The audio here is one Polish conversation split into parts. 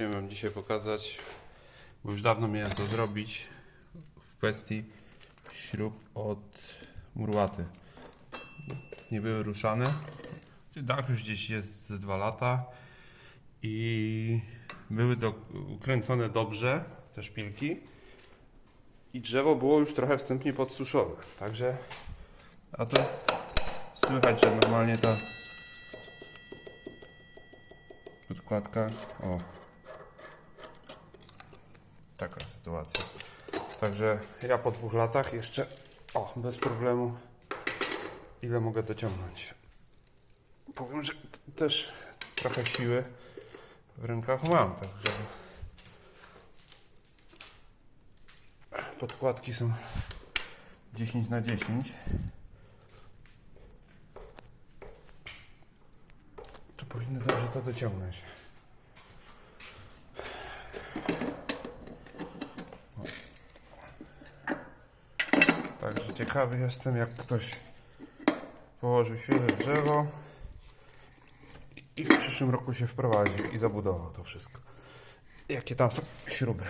Chciałem Wam dzisiaj pokazać, bo już dawno miałem to zrobić w kwestii śrub od murłaty. Nie były ruszane. Dach już gdzieś jest ze 2 lata i były do, ukręcone dobrze te szpilki i drzewo było już trochę wstępnie podsuszone. Także, a to słychać, że normalnie ta podkładka, o, taka sytuacja. Także ja po dwóch latach jeszcze, o, bez problemu, ile mogę dociągnąć. Powiem, że też trochę siły w rękach mam, także podkładki są 10 na 10. To powinno dobrze to dociągnąć. Ciekawy jestem, jak ktoś położył świeże drzewo i w przyszłym roku się wprowadził i zabudował to wszystko. Jakie tam są śruby.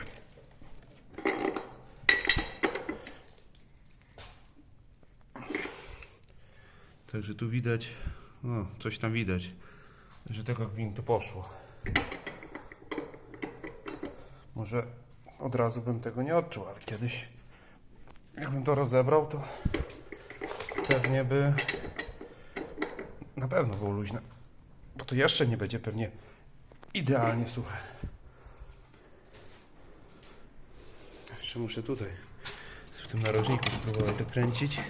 Także tu widać, no, coś tam widać, że tego gwintu poszło. Może od razu bym tego nie odczuł, ale kiedyś, jakbym to rozebrał, to pewnie by na pewno było luźne. Bo to jeszcze nie będzie pewnie idealnie suche. Jeszcze muszę tutaj w tym narożniku spróbować dokręcić.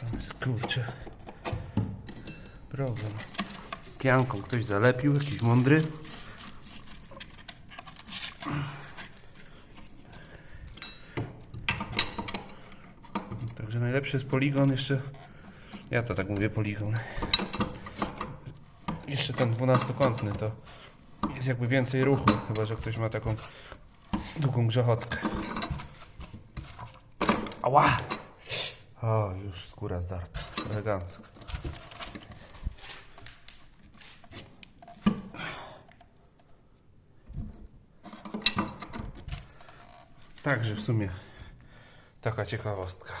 Tam jest kurczę problem. Pianką ktoś zalepił, jakiś mądry. Także najlepszy jest poligon jeszcze. Ja to tak mówię poligon. Jeszcze ten dwunastokątny to jest jakby więcej ruchu, chyba że ktoś ma taką długą grzechotkę. Ała! O, już skóra zdarta. Elegancko. Także w sumie taka ciekawostka.